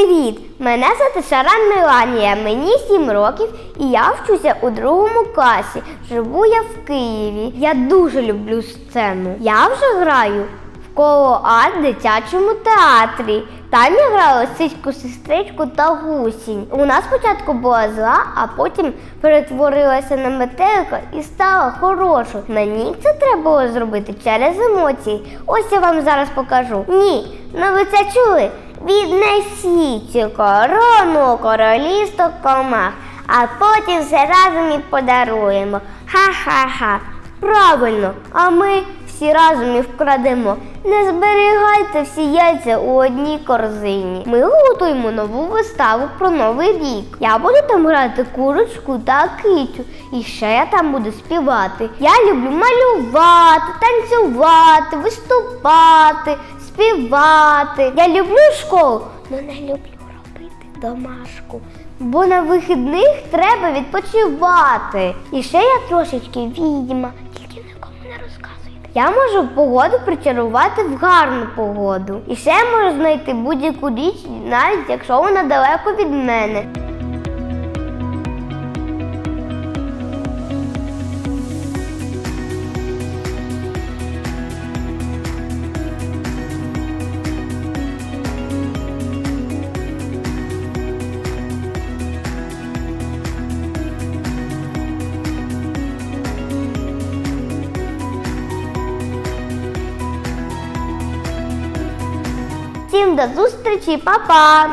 Привіт! Мене звати Шаран Меланія, мені 7 років і я вчуся у другому класі. Живу я в Києві. Я дуже люблю сцену. Я вже граю в коло арт дитячому театрі. Там я грала сиську сестричку та гусінь. У нас спочатку була зла, а потім перетворилася на метелика і стала хорошою. Мені це треба було зробити через емоції. Ось я вам зараз покажу. Ні, ну ви це чули? Віднесіть корону королівство комах, а потім все разом і подаруємо. Ха-ха-ха. Правильно, а ми всі разом і вкрадемо. Не зберігайте всі яйця у одній корзині. Ми готуємо нову виставу про новий рік. Я буду там грати курочку та кицю. І ще я там буду співати. Я люблю малювати, танцювати, виступати, співати. Я люблю школу, але не люблю робити домашку. Бо на вихідних треба відпочивати. І ще я трошечки відьма, тільки нікому не розказуйте. Я можу погоду причарувати в гарну погоду. І ще можу знайти будь-яку річ, навіть якщо вона далеко від мене. Всім до зустрічі, па-па!